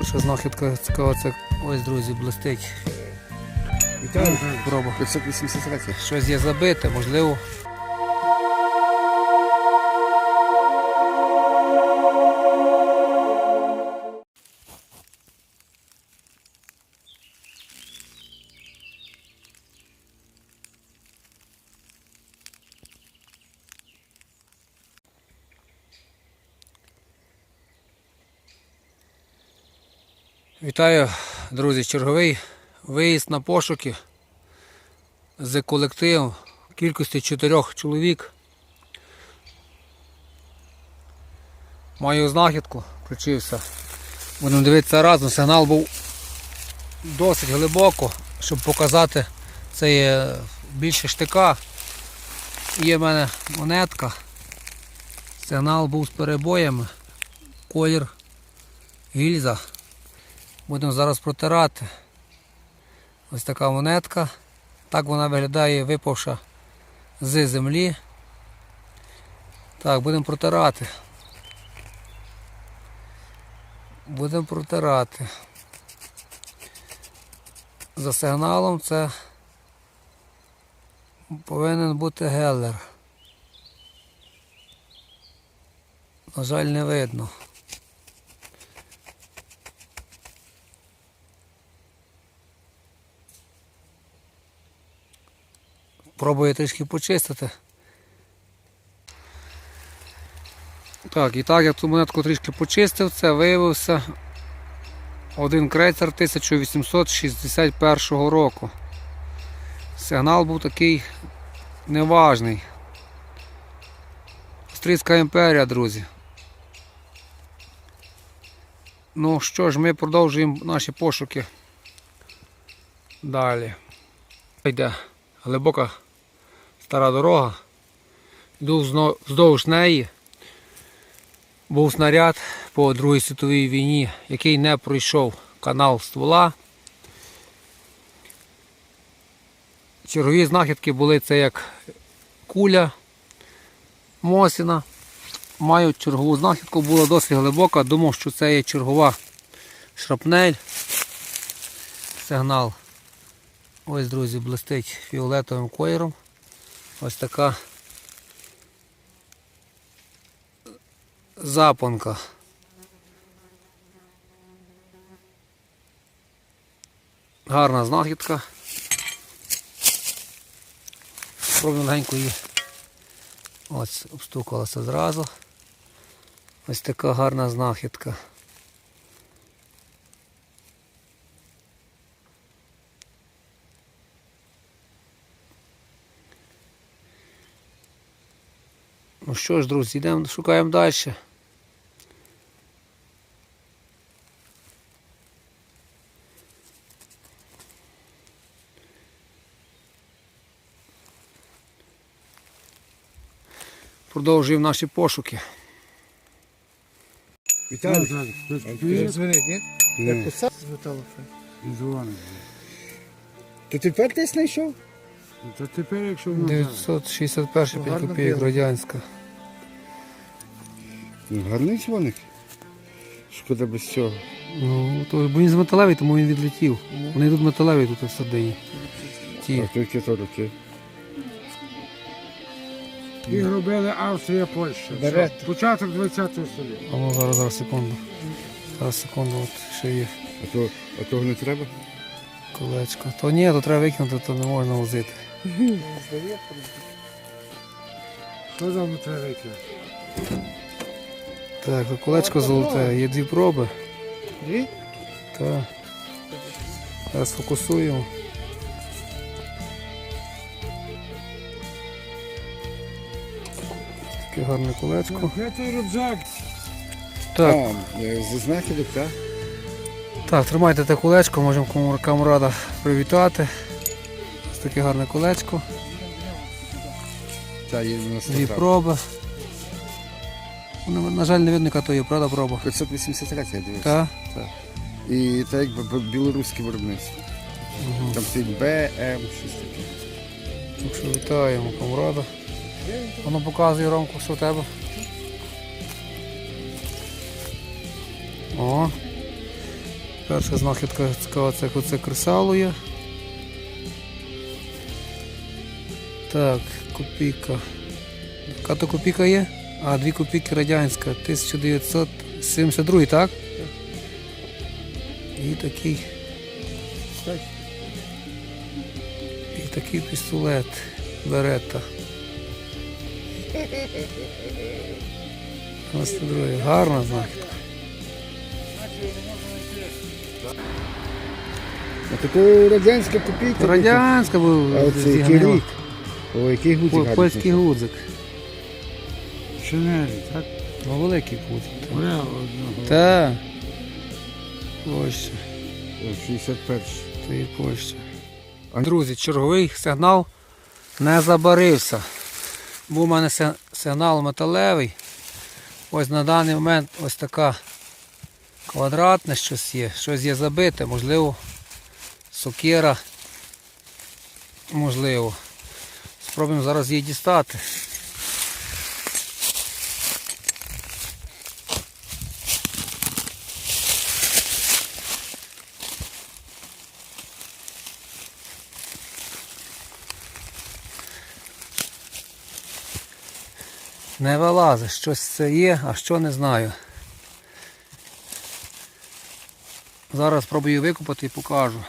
Перша знахідка цікава, це ось, друзі, блистить. Вітаю. Проба. 583. Щось є забите, можливо. Вітаю, друзі, черговий виїзд на пошуки з колективом кількості чотирьох чоловік. Маю знахідку, включився. Будемо дивитися разом. Сигнал був досить глибоко, щоб показати це є більше штика. Є в мене монетка. Сигнал був з перебоями. Колір гільза. Будемо зараз протирати. Ось така монетка. Так вона виглядає випавша з землі. Так, будемо протирати. Будемо протирати. За сигналом це повинен бути геллер. На жаль, не видно. Пробую трішки почистити. Так, і так я цю монетку трішки почистив, це виявився один крейцер 1861 року. Сигнал був такий неважний. Австрійська імперія, друзі. Ну що ж, ми продовжуємо наші пошуки. Далі. Йде глибока стара дорога. Йду вздовж неї. Був снаряд по Другій світовій війні, який не пройшов канал ствола. Чергові знахідки були це як куля Мосіна. Маю чергову знахідку, була досить глибока, думав, що це є чергова шрапнель. Сигнал. Ось, друзі, блистить фіолетовим кольором. Ось така запонка. Гарна знахідка. Спробуємо легенько її. Ось обстукалася зразу. Ось така гарна знахідка. Ну що ж, друзі, йдемо, шукаємо далі. Продовжуємо наші пошуки. Вітаю. Дзвонить, ні? Як писав з металофон. Дзвони. То тепер десь знайшов? Та тепер, якщо воно 961 Ну, 5 копійок радянська. Ну, гарний дзвоник. Шкода без цього. Ну, то, бо він з металевий, тому він відлетів. Вони йдуть металеві тут всередині. Ті. Так, тільки то роки. Їх робили Австрія, Польща. Берет. Початок 20-го століття. А ну зараз, зараз секунду. Зараз секунду, от ще є А, то, а того не треба? колечко. То ні, то треба викинути, то не можна возити. Що там треба викинути? Так, колечко золоте, є дві проби. Дві? Так. Зараз фокусуємо. Таке гарне колечко. Рюкзак? Так, зі знахідок, так? так, тримайте те колечко, можемо кому- камрада привітати. Ось таке гарне колечко. Дві проби. Ну, На жаль, не видно, яка то є, правда, проба. 583 я дивився. Так? І так якби б- білоруське виробництво. Угу. Там стоїть БМ, щось таке. Так що вітаємо камрада. Воно показує Ромку, що в тебе. О, Перша знахідка цікава, це оце кресало є. Так, копійка. Яка то копійка є? А, дві копійки радянська, 1972, так? І такий. І такий пістолет Берета. 92. Гарна знахідка. А таке радянська копійка. Радянська був. А оце який рік? О, який гудзик. Польський гудзик. Шинелі, так? Ну, великий гудзик. Моя одного. Так. Польща. 61. Це і Польща. Друзі, черговий сигнал не забарився. Був у мене сигнал металевий. Ось на даний момент ось така квадратне щось є, щось є забите, можливо, сокира. Можливо. Спробуємо зараз її дістати. Не вилазить, щось це є, а що не знаю. Зараз спробую викопати і покажу.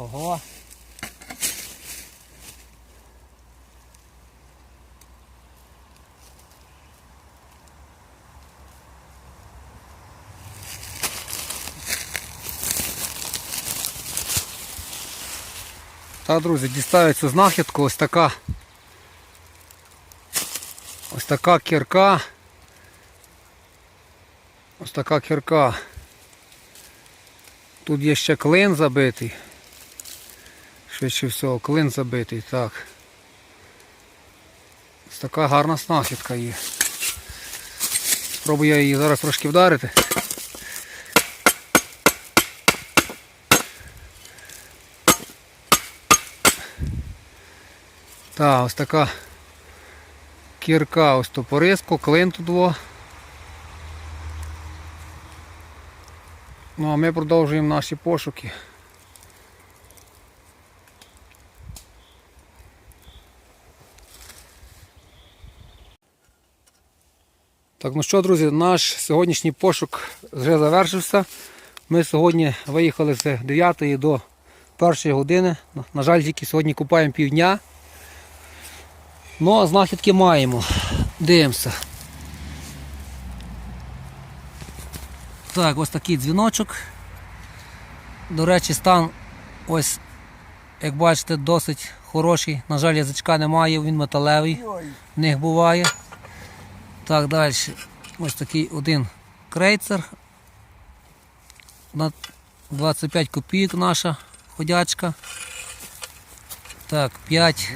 Ого. Так, друзі, дістаю цю знахідку, ось така. Ось така кірка. Ось така кірка. Тут є ще клин забитий. Швидше всього, клин забитий, так. Ось така гарна знахідка є. Спробую я її зараз трошки вдарити. Так, ось така кірка, ось топориско, клин тут во. Ну а ми продовжуємо наші пошуки. Так, ну що, друзі, наш сьогоднішній пошук вже завершився. Ми сьогодні виїхали з 9 до 1 години. На жаль, тільки сьогодні купаємо півдня. Ну, а знахідки маємо. Дивимося. Так, ось такий дзвіночок. До речі, стан ось, як бачите, досить хороший. На жаль, язичка немає, він металевий. В них буває. Так, далі. Ось такий один крейцер. На 25 копійок наша ходячка. Так, 5,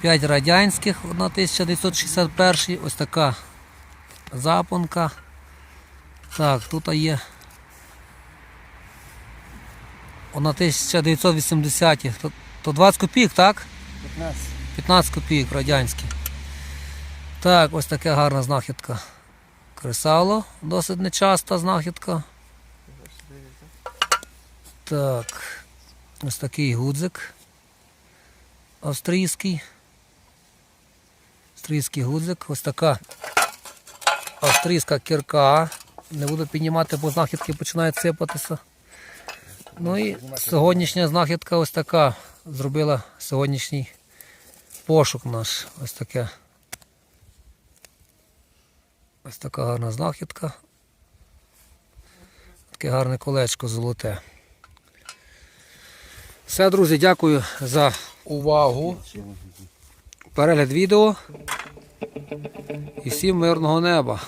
5 радянських, 1961. Ось така запонка. Так, тут є 1980. То, то 20 копійок, так? 15. 15 копійок радянські. Так, ось така гарна знахідка. Кресало, досить нечаста знахідка. Так, ось такий гудзик. Австрійський. Австрійський гудзик. Ось така австрійська кірка. Не буду піднімати, бо знахідки починають сипатися. Ну і сьогоднішня знахідка ось така. Зробила сьогоднішній пошук наш. Ось таке. Ось така гарна знахідка. Таке гарне колечко золоте. Все, друзі, дякую за увагу. Перегляд відео. І всім мирного неба.